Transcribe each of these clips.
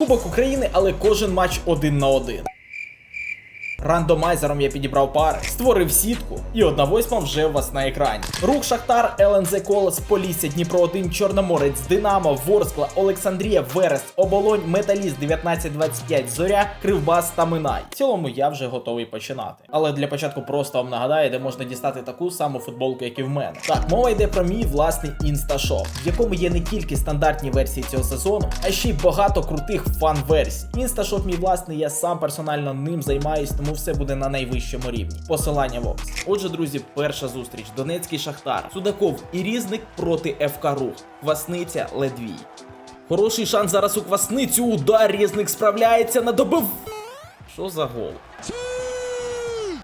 Кубок України, але кожен матч один на один. Рандомайзером я підібрав пари, створив сітку, і одна восьма вже у вас на екрані. Рух Шахтар, ЛНЗ Колос, Полісся, Дніпро 1, Чорноморець, Динамо, Ворскла, Олександрія, Верес, Оболонь, Металіст 1925, Зоря, Кривбас та Минай. В цілому я вже готовий починати. Але для початку просто вам нагадаю, де можна дістати таку саму футболку, як і в мене. Так, мова йде про мій власний інсташоп, в якому є не тільки стандартні версії цього сезону, а ще й багато крутих фан-версій. Інсташоп мій власний, я сам персонально ним займаюсь, тому все буде на найвищому рівні. Посилання в описі. Отже, друзі, перша зустріч: Донецький Шахтар, Судаков і Різник проти ФК Рух, Квасниця Ледвій. Хороший шанс зараз у Квасницю. Удар Різник справляється на добив. Що за гол?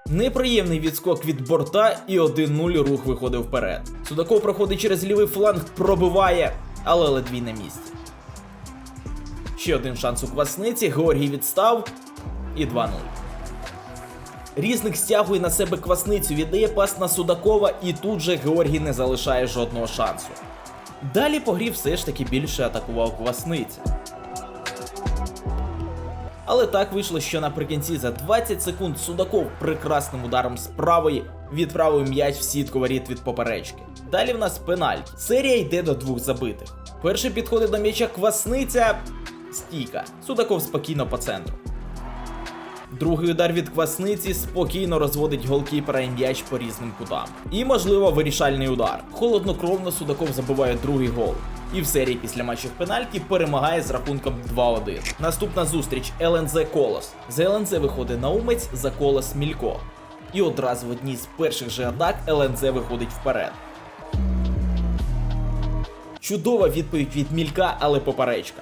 Неприємний відскок від борта і 1-0 рух виходив вперед. Судаков проходить через лівий фланг, пробиває, але ледвій на місці. Ще один шанс у квасниці. Георгій відстав і 2-0. Різник стягує на себе квасницю, віддає пас на Судакова, і тут же Георгій не залишає жодного шансу. Далі по грі все ж таки більше атакував квасниця. Але так вийшло, що наприкінці за 20 секунд Судаков прекрасним ударом з правої відправив м'яч в сітку воріт від поперечки. Далі в нас пенальті. Серія йде до двох забитих. Перший підходить до м'яча квасниця. Стійка. Судаков спокійно по центру. Другий удар від квасниці спокійно розводить голкіпера і по різним кутам. І, можливо, вирішальний удар. Холоднокровно Судаков забиває другий гол. І в серії після матчів пенальті перемагає з рахунком 2-1. Наступна зустріч ЛНЗ Колос. За ЛНЗ виходить Наумець, за Колос Мілько. І одразу в одній з перших же атак ЛНЗ виходить вперед. Чудова відповідь від Мілька, але поперечка.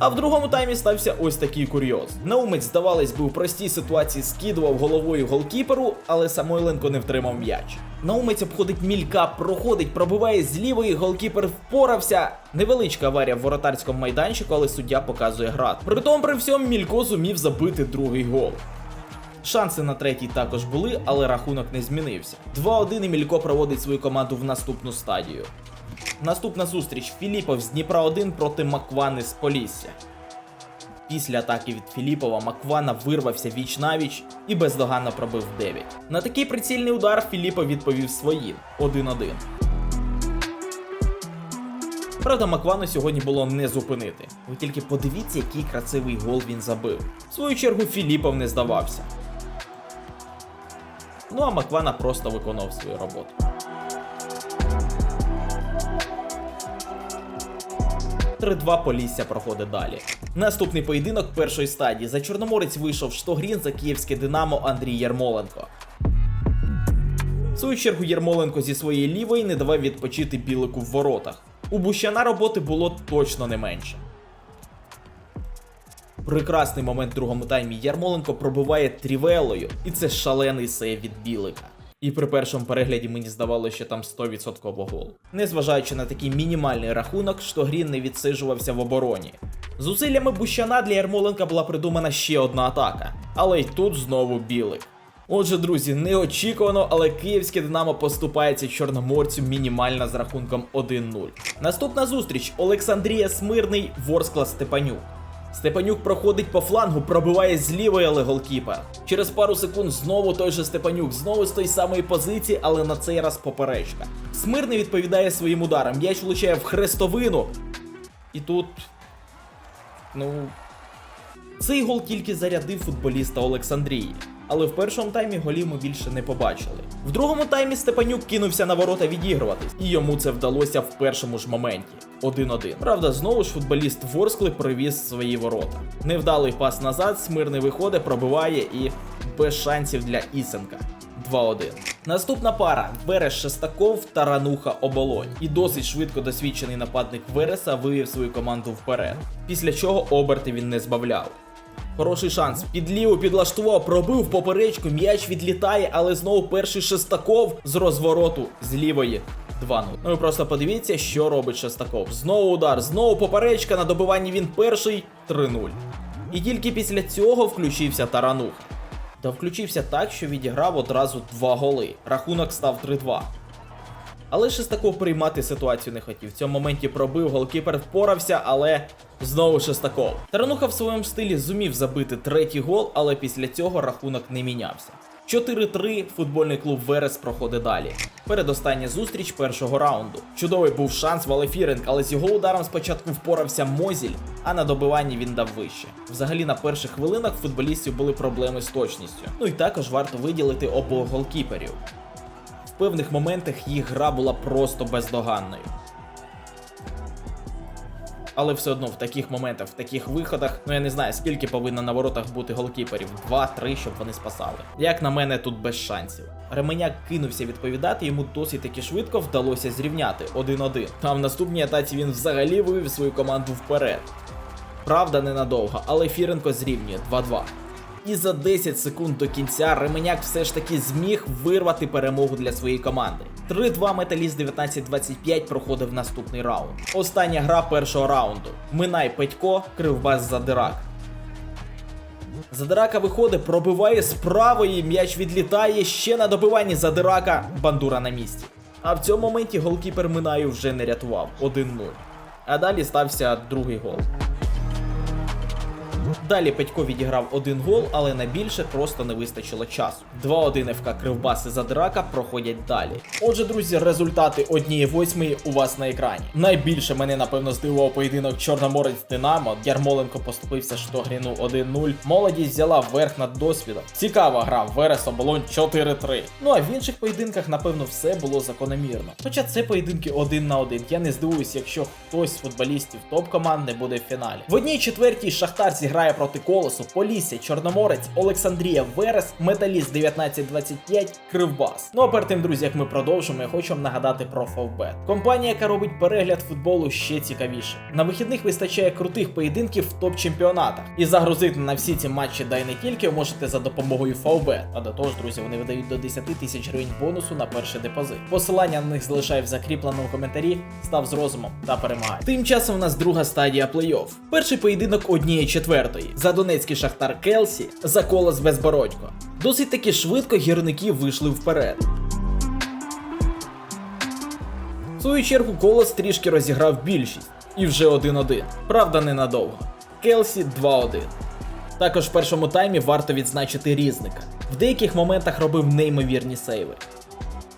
А в другому таймі стався ось такий курйоз. Наумець, здавалось би, у простій ситуації скидував головою голкіперу, але Самойленко не втримав м'яч. Наумець обходить мілька, проходить, пробиває з лівої, голкіпер впорався. Невеличка аварія в воротарському майданчику, але суддя показує град. Притом при всьому Мілько зумів забити другий гол. Шанси на третій також були, але рахунок не змінився. 2-1 і Мілько проводить свою команду в наступну стадію. Наступна зустріч Філіпов з Дніпра 1 проти Маквани з Полісся. Після атаки від Філіпова Маквана вирвався віч навіч і бездоганно пробив 9. На такий прицільний удар Філіпов відповів своїм 1-1. Правда, Маквану сьогодні було не зупинити. Ви тільки подивіться, який красивий гол він забив. В свою чергу Філіпов не здавався. Ну а Маквана просто виконав свою роботу. 3-2 Полісся проходить далі. Наступний поєдинок першої стадії. За Чорноморець вийшов Штогрін за київське Динамо Андрій Ярмоленко. В свою чергу Ярмоленко зі своєї лівої не давав відпочити білику в воротах. У Бущана роботи було точно не менше. Прекрасний момент в другому таймі Ярмоленко пробиває трівелою, і це шалений сейв від білика. І при першому перегляді мені здавалося, що там 100% гол. Незважаючи на такий мінімальний рахунок, Штогрін не відсиджувався в обороні. Зусиллями Бущана для Ярмоленка була придумана ще одна атака, але й тут знову білик. Отже, друзі, неочікувано, але київське Динамо поступається чорноморцю мінімально з рахунком 1-0. Наступна зустріч Олександрія Смирний, Ворскла Степанюк. Степанюк проходить по флангу, пробиває з лівої, але голкіпер. Через пару секунд знову той же Степанюк, знову з тої самої позиції, але на цей раз поперечка. Смирний відповідає своїм ударам. М'яч влучає в хрестовину. І тут. Ну. Цей гол тільки зарядив футболіста Олександрії. Але в першому таймі голів ми більше не побачили. В другому таймі Степанюк кинувся на ворота відігруватись, і йому це вдалося в першому ж моменті. 1-1. Правда, знову ж футболіст Ворскли привіз свої ворота. Невдалий пас назад, смирний виходить, пробиває і без шансів для Ісенка. 2-1. Наступна пара Верес Шестаков, Тарануха Оболонь. І досить швидко досвідчений нападник Вереса вивів свою команду вперед. Після чого оберти він не збавляв. Хороший шанс. Під ліву підлаштував, пробив поперечку, м'яч відлітає, але знову перший Шестаков з розвороту з лівої. 2-0. Ну ви просто подивіться, що робить Шестаков. Знову удар, знову поперечка, на добиванні він перший 3-0. І тільки після цього включився Тарануха. Та включився так, що відіграв одразу два голи. Рахунок став 3-2. Але Шестаков приймати ситуацію не хотів. В цьому моменті пробив, голкіпер впорався, але знову Шестаков. Тарануха в своєму стилі зумів забити третій гол, але після цього рахунок не мінявся. 4-3 футбольний клуб Верес проходить далі. Передостання зустріч першого раунду. Чудовий був шанс в але з його ударом спочатку впорався Мозіль, а на добиванні він дав вище. Взагалі на перших хвилинах футболістів були проблеми з точністю. Ну і також варто виділити обох голкіперів. Певних моментах їх гра була просто бездоганною. Але все одно в таких моментах, в таких виходах, ну я не знаю, скільки повинно на воротах бути голкіперів, два-три, щоб вони спасали. Як на мене, тут без шансів. Ременяк кинувся відповідати, йому досить таки швидко вдалося зрівняти 1-1. А в наступній атаці він взагалі вивів свою команду вперед. Правда, ненадовго, але Фіренко зрівнює 2-2. І за 10 секунд до кінця Ременяк все ж таки зміг вирвати перемогу для своєї команди. 3-2 Металіст 19-25 проходив наступний раунд. Остання гра першого раунду. Минай Петько, кривбас Задирак. Задирака виходить, пробиває з правої, м'яч відлітає ще на добиванні Задирака, бандура на місці. А в цьому моменті голкіпер Минаю вже не рятував 1-0. А далі стався другий гол. Далі Петько відіграв один гол, але на більше просто не вистачило часу. 2-1 ФК Кривбаси Задирака проходять далі. Отже, друзі, результати однієї восьмої у вас на екрані. Найбільше мене напевно здивував поєдинок Чорноморець Динамо. Ярмоленко поступився Штогріну 1-0. Молодість взяла верх над досвідом. Цікава гра, Верес Оболонь 4-3. Ну а в інших поєдинках, напевно, все було закономірно. Хоча це поєдинки один на один. Я не здивуюсь, якщо хтось з футболістів топ-команд не буде в фіналі. В одній четвертій Шахтар зіграє проти Колосу, Полісся, Чорноморець, Олександрія, Верес, Металіст 1925, Кривбас. Ну а перед тим, друзі, як ми продовжимо, я хочу вам нагадати про Фовбет. Компанія, яка робить перегляд футболу ще цікавіше. На вихідних вистачає крутих поєдинків в топ-чемпіонатах. І загрузити на всі ці матчі да й не тільки ви можете за допомогою Фовбет. А до того ж, друзі, вони видають до 10 тисяч гривень бонусу на перший депозит. Посилання на них залишаю в закріпленому коментарі. Став з розумом та перемагай. Тим часом у нас друга стадія плей-офф. Перший поєдинок однієї четвертої. За Донецький Шахтар Келсі, за колос Безбородько. Досить таки швидко гірники вийшли вперед. В свою чергу колос трішки розіграв більшість. І вже 1-1. Правда, ненадовго. Келсі 2-1. Також в першому таймі варто відзначити різника. В деяких моментах робив неймовірні сейви.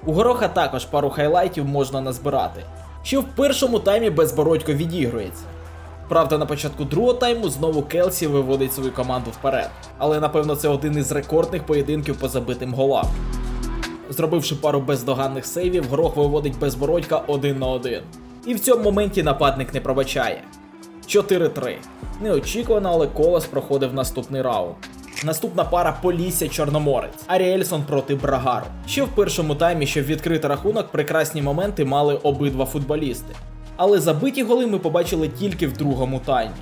У Гороха також пару хайлайтів можна назбирати. Що в першому таймі безбородько відігрується. Правда, на початку другого тайму знову Келсі виводить свою команду вперед. Але напевно це один із рекордних поєдинків по забитим голам. Зробивши пару бездоганних сейвів, Горох виводить безбородька 1 на 1. І в цьому моменті нападник не пробачає. 4-3. Неочікувано, але колос проходив наступний раунд. Наступна пара Полісся Чорноморець, Аріельсон проти Брагару. Ще в першому таймі, щоб відкрити рахунок, прекрасні моменти мали обидва футболісти. Але забиті голи ми побачили тільки в другому таймі.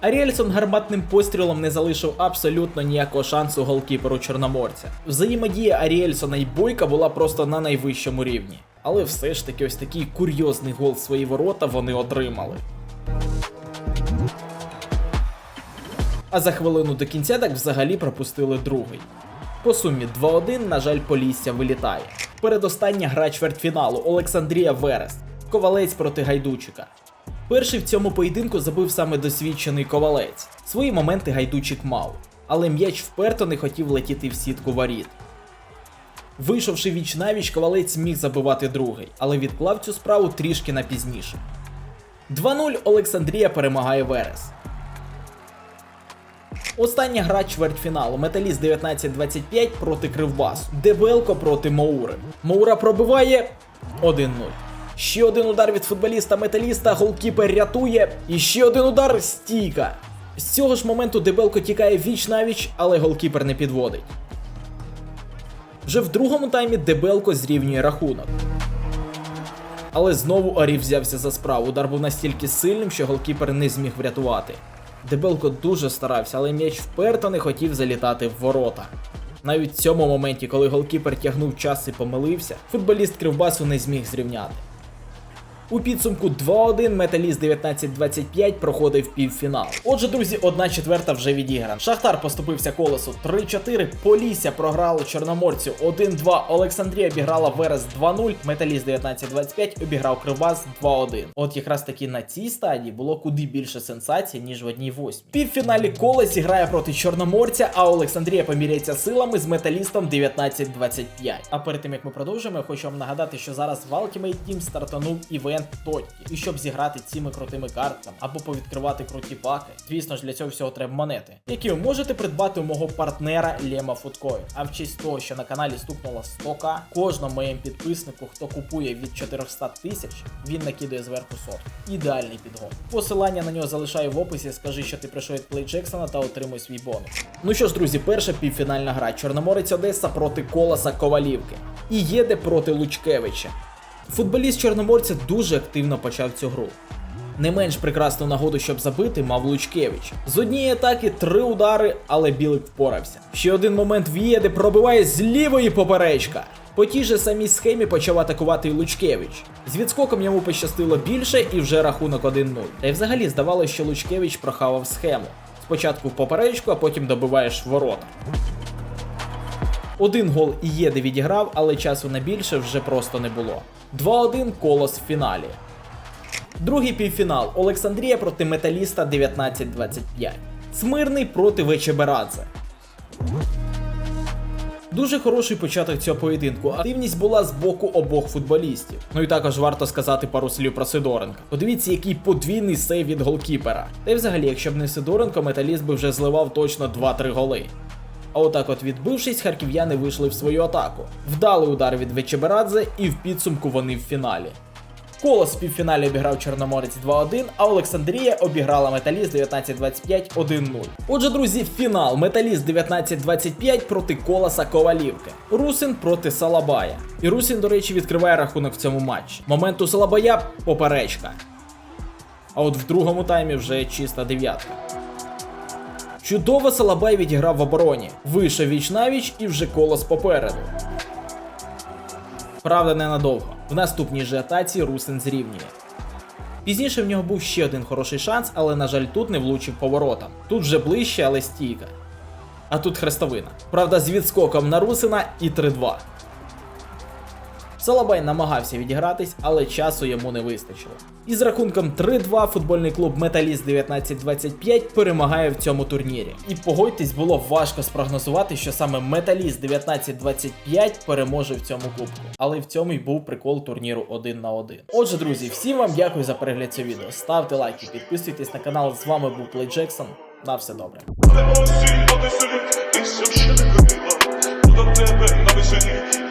Аріельсон гарматним пострілом не залишив абсолютно ніякого шансу голкіперу Чорноморця. Взаємодія Аріельсона і Бойка була просто на найвищому рівні. Але все ж таки ось такий курйозний гол в свої ворота вони отримали. А за хвилину до кінця так взагалі пропустили другий. По сумі 2-1, на жаль, Полісся вилітає. Передостання гра чвертьфіналу Олександрія Верес. Ковалець проти Гайдучика. Перший в цьому поєдинку забив саме досвідчений ковалець. Свої моменти гайдучик мав, але м'яч вперто не хотів летіти в сітку воріт. Вийшовши віч навіч, ковалець міг забивати другий, але відклав цю справу трішки на пізніше. 2-0 Олександрія перемагає Верес. Остання гра чвертьфіналу. Металіст 19-25 проти Кривбасу. Дебелко проти Моури. Моура пробиває 1-0. Ще один удар від футболіста Металіста, голкіпер рятує. І ще один удар стійка. З цього ж моменту Дебелко тікає віч навіч, але голкіпер не підводить. Вже в другому таймі Дебелко зрівнює рахунок. Але знову Арі взявся за справу. Удар був настільки сильним, що голкіпер не зміг врятувати. Дебелко дуже старався, але м'яч вперто не хотів залітати в ворота. Навіть в цьому моменті, коли голкіпер тягнув час і помилився, футболіст Кривбасу не зміг зрівняти. У підсумку 2-1 Металіст 1925 проходив півфінал. Отже, друзі, одна четверта вже відіграна. Шахтар поступився колесу 3-4, Полісся програло Чорноморцю 1-2, Олександрія обіграла Верес 2-0, Металіст 1925 обіграв Кривбас 2-1. От якраз таки на цій стадії було куди більше сенсацій, ніж в одній восьмій. Півфіналі колесі грає проти Чорноморця, а Олександрія поміряється силами з металістом 19-25. А перед тим як ми продовжимо, я хочу вам нагадати, що зараз в Ultimate Team стартанув івент Тотті. І щоб зіграти цими крутими картами або повідкривати круті паки, звісно ж для цього всього треба монети, які ви можете придбати у мого партнера Лема Фудкою. А в честь того, що на каналі стукнуло 100к, кожному моєму підписнику, хто купує від 400 тисяч, він накидає зверху сотку. Ідеальний підгон. Посилання на нього залишаю в описі. Скажи, що ти прийшов від Плей Джексона та отримуй свій бонус. Ну що ж, друзі, перша півфінальна гра Чорноморець Одеса проти Колоса Ковалівки. І Єде проти Лучкевича. Футболіст Чорноморця дуже активно почав цю гру. Не менш прекрасну нагоду, щоб забити, мав Лучкевич. З однієї атаки три удари, але Білик впорався. Ще один момент Вієди пробиває з лівої поперечка. По тій же самій схемі почав атакувати і Лучкевич. З відскоком йому пощастило більше і вже рахунок 1-0. Та й взагалі здавалося, що Лучкевич прохавав схему. Спочатку в поперечку, а потім добиваєш ворота. Один гол і єде відіграв, але часу на більше вже просто не було. 2-1 колос в фіналі. Другий півфінал Олександрія проти Металіста 19-25. Смирний проти Вечеберадзе. Дуже хороший початок цього поєдинку. Активність була з боку обох футболістів. Ну і також варто сказати пару слів про Сидоренка. Подивіться, який подвійний сейв від голкіпера. Та й взагалі, якщо б не Сидоренко, металіст би вже зливав точно 2-3 голи. А отак от відбившись, харків'яни вийшли в свою атаку. Вдалий удар від Вечеберадзе, і в підсумку вони в фіналі. Колос в півфіналі обіграв Чорноморець 2-1, а Олександрія обіграла Металіст 19-25 1-0. Отже, друзі, фінал Металіст 19-25 проти Колоса Ковалівки. Русин проти Салабая. І Русин, до речі, відкриває рахунок в цьому матчі. Момент у Салабая поперечка. А от в другому таймі вже чиста дев'ятка. Чудово Салабай відіграв в обороні. Вийшов віч навіч і вже колос попереду. Правда, ненадовго. В наступній же атаці Русин зрівнює. Пізніше в нього був ще один хороший шанс, але, на жаль, тут не влучив поворотом. Тут вже ближче, але стійка. А тут хрестовина. Правда, з відскоком на Русина і 3-2. Салабай намагався відігратись, але часу йому не вистачило. І з рахунком 3-2 футбольний клуб Металіст 1925 перемагає в цьому турнірі. І погодьтесь, було важко спрогнозувати, що саме Металіст 1925 переможе в цьому кубку. Але в цьому й був прикол турніру 1 на 1. Отже, друзі, всім вам дякую за перегляд цього відео. Ставте лайки, підписуйтесь на канал. З вами був Плей Джексон. На все добре. До тебе на поверну.